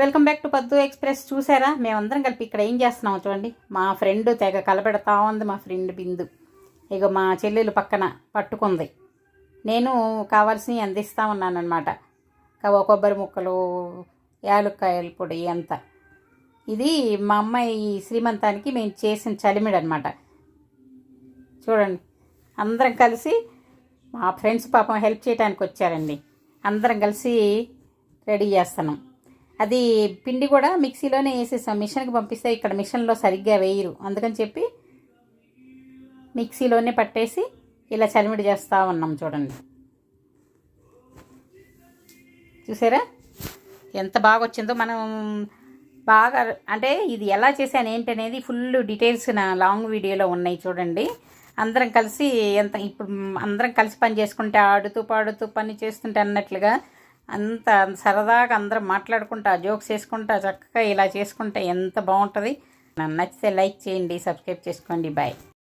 Welcome back to Paddu Express చూసారా? మేమందరం కలిపి ఇక్కడ ఏం చేస్తున్నాం చూడండి. మా ఫ్రెండ్ తెగ కలపెడతా ఉంది మా ఫ్రెండ్ బిందు. ఇక మా చెల్లెలు పక్కన పట్టుకుంది. నేను కావాల్సినవి అందిస్తూ ఉన్నానమాట కొబ్బరి ముక్కలు యాలుక్కాయల పొడి అంత. ఇది మా అమ్మాయి శ్రీమంతానికి మేము చేసిన చలిమిడి అనమాట చూడండి. అందరం కలిసి మా ఫ్రెండ్స్ పాపం హెల్ప్ చేయడానికి వచ్చారండి. అందరం కలిసి రెడీ చేస్తున్నాం. అది పిండి కూడా మిక్సీలోనే వేసేసాం మిషన్కి పంపిస్తే ఇక్కడ మిషన్లో సరిగ్గా వేయరు. అందుకని చెప్పి మిక్సీలోనే పట్టేసి ఇలా చలిమిడి చేస్తూ ఉన్నాం చూడండి. చూసారా? ఎంత బాగా వచ్చిందో మనం బాగా అంటే ఇది ఎలా చేశాను ఏంటనేది ఫుల్ డీటెయిల్స్ నా లాంగ్ వీడియోలో ఉన్నాయి చూడండి. అందరం కలిసి ఎంత ఇప్పుడు అందరం కలిసి పని చేసుకుంటే ఆడుతూ పాడుతూ పని చేస్తుంటే అన్నట్లుగా అంత సరదాగా అందరం మాట్లాడుకుంటా జోక్స్ వేసుకుంటా చక్కగా ఇలా చేసుకుంటే ఎంత బాగుంటుంది. నచ్చితే లైక్ చేయండి సబ్స్క్రైబ్ చేసుకోండి. బాయ్.